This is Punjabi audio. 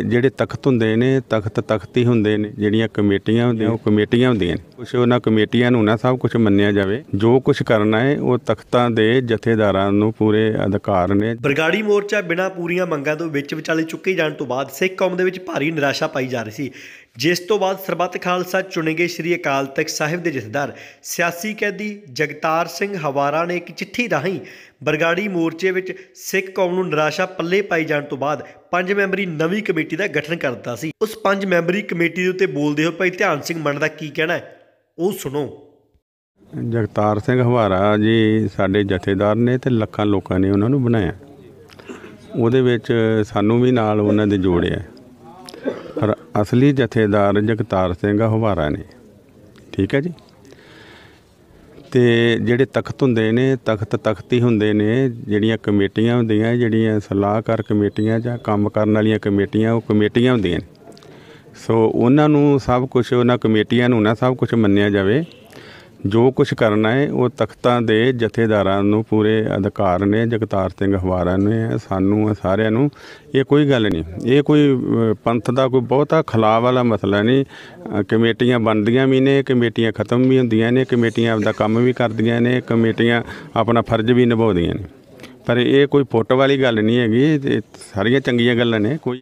ਜਿਹੜੇ ਤਖਤ ਹੁੰਦੇ ਨੇ, ਤਖਤ ਤਖਤੀ ਹੁੰਦੇ ਨੇ, ਜਿਹੜੀਆਂ ਕਮੇਟੀਆਂ ਹੁੰਦੀਆਂ, ਉਹ ਕਮੇਟੀਆਂ ਹੁੰਦੀਆਂ ਨੇ। ਕੁਛ ਉਹਨਾਂ ਕਮੇਟੀਆਂ ਨੂੰ ਨਾ ਸਭ ਕੁਝ ਮੰਨਿਆ ਜਾਵੇ। ਜੋ ਕੁਝ ਕਰਨਾ ਹੈ ਉਹ ਤਖਤਾਂ ਦੇ ਜਥੇਦਾਰਾਂ ਨੂੰ ਪੂਰੇ ਅਧਿਕਾਰ ਨੇ। ਬਰਗਾੜੀ ਮੋਰਚਾ ਬਿਨਾਂ ਪੂਰੀਆਂ ਮੰਗਾਂ ਤੋਂ ਵਿੱਚ ਵਿਚਾਲੇ ਚੁੱਕੇ ਜਾਣ ਤੋਂ ਬਾਅਦ ਸਿੱਖ ਕੌਮ ਦੇ ਵਿੱਚ ਭਾਰੀ ਨਿਰਾਸ਼ਾ ਪਾਈ ਜਾ ਰਹੀ ਸੀ। ਜਿਸ ਤੋਂ ਬਾਅਦ ਸਰਬੱਤ ਖਾਲਸਾ ਚੁਣੇ ਗਏ ਸ੍ਰੀ ਅਕਾਲ ਤਖਤ ਸਾਹਿਬ ਦੇ ਜਥੇਦਾਰ। ਸਿਆਸੀ ਕੈਦੀ ਜਗਤਾਰ ਸਿੰਘ ਹਵਾਰਾ ਨੇ ਇੱਕ ਚਿੱਠੀ ਰਾਹੀਂ ਬਰਗਾੜੀ ਮੋਰਚੇ ਵਿੱਚ ਸਿੱਖ ਕੌਮ ਨੂੰ ਨਿਰਾਸ਼ਾ ਪੱਲੇ ਪਾਈ ਜਾਣ ਤੋਂ ਬਾਅਦ ਪੰਜ ਮੈਂਬਰੀ ਨਵੀਂ ਕਮੇਟੀ ਦਾ ਗਠਨ ਕਰ ਦਿੱਤਾ ਸੀ। ਉਸ ਪੰਜ ਮੈਂਬਰੀ ਕਮੇਟੀ ਦੇ ਉੱਤੇ ਬੋਲਦੇ ਹੋ ਭਾਈ ਧਿਆਨ ਸਿੰਘ ਮੰਨ ਦਾ ਕੀ ਕਹਿਣਾ ਹੈ? ਉਹ ਸੁਣੋ। ਜਗਤਾਰ ਸਿੰਘ ਹਵਾਰਾ ਜੀ ਸਾਡੇ ਜਥੇਦਾਰ ਨੇ ਤੇ ਲੱਖਾਂ ਲੋਕਾਂ ਨੇ ਉਹਨਾਂ ਨੂੰ ਬਣਾਇਆ। ਉਹਦੇ ਵਿੱਚ ਸਾਨੂੰ ਵੀ ਨਾਲ ਉਹਨਾਂ ਦੇ ਜੋੜਿਆ ਪਰ ਅਸਲੀ ਜਥੇਦਾਰ ਜਗਤਾਰ ਸਿੰਘ ਹਵਾਰਾ ਨੇ। ਠੀਕ ਹੈ ਜੀ? ਤੇ ਜਿਹੜੇ ਤਖਤ ਹੁੰਦੇ ਨੇ, ਤਖਤ ਤਖਤੀ ਹੁੰਦੇ ਨੇ, ਜਿਹੜੀਆਂ ਕਮੇਟੀਆਂ ਹੁੰਦੀਆਂ, ਜਿਹੜੀਆਂ ਸਲਾਹਕਾਰ ਕਮੇਟੀਆਂ ਜਾਂ ਕੰਮ ਕਰਨ ਵਾਲੀਆਂ ਕਮੇਟੀਆਂ, ਉਹ ਕਮੇਟੀਆਂ ਹੁੰਦੀਆਂ ਨੇ। ਸੋ ਉਹਨਾਂ ਨੂੰ ਸਭ ਕੁਝ ਉਹਨਾਂ ਕਮੇਟੀਆਂ ਨੂੰ ਨਾ ਸਭ ਕੁਝ ਮੰਨਿਆ ਜਾਵੇ। ਜੋ ਕੁਝ ਕਰਨਾ ਹੈ ਉਹ ਤਖਤਾਂ ਦੇ ਜਥੇਦਾਰਾਂ ਨੂੰ ਪੂਰੇ ਅਧਿਕਾਰ ਨੇ, ਜਗਤਾਰ ਸਿੰਘ ਹਵਾਰਾ ਨੇ, ਸਾਨੂੰ ਸਾਰਿਆਂ ਨੂੰ। ਇਹ ਕੋਈ ਗੱਲ ਨਹੀਂ। ਇਹ ਕੋਈ ਪੰਥ ਦਾ ਕੋਈ ਬਹੁਤਾ ਖਲਾਅ ਵਾਲਾ ਮਸਲਾ ਨਹੀਂ। ਕਮੇਟੀਆਂ ਬਣਦੀਆਂ ਵੀ ਨੇ, ਕਮੇਟੀਆਂ ਖਤਮ ਵੀ ਹੁੰਦੀਆਂ ਨੇ, ਕਮੇਟੀਆਂ ਆਪਦਾ ਕੰਮ ਵੀ ਕਰਦੀਆਂ ਨੇ, ਕਮੇਟੀਆਂ ਆਪਣਾ ਫਰਜ਼ ਵੀ ਨਿਭਾਉਂਦੀਆਂ ਨੇ। ਪਰ ਇਹ ਕੋਈ ਫੁੱਟ ਵਾਲੀ ਗੱਲ ਨਹੀਂ ਹੈਗੀ। ਸਾਰੀਆਂ ਚੰਗੀਆਂ ਗੱਲਾਂ ਨੇ। ਕੋਈ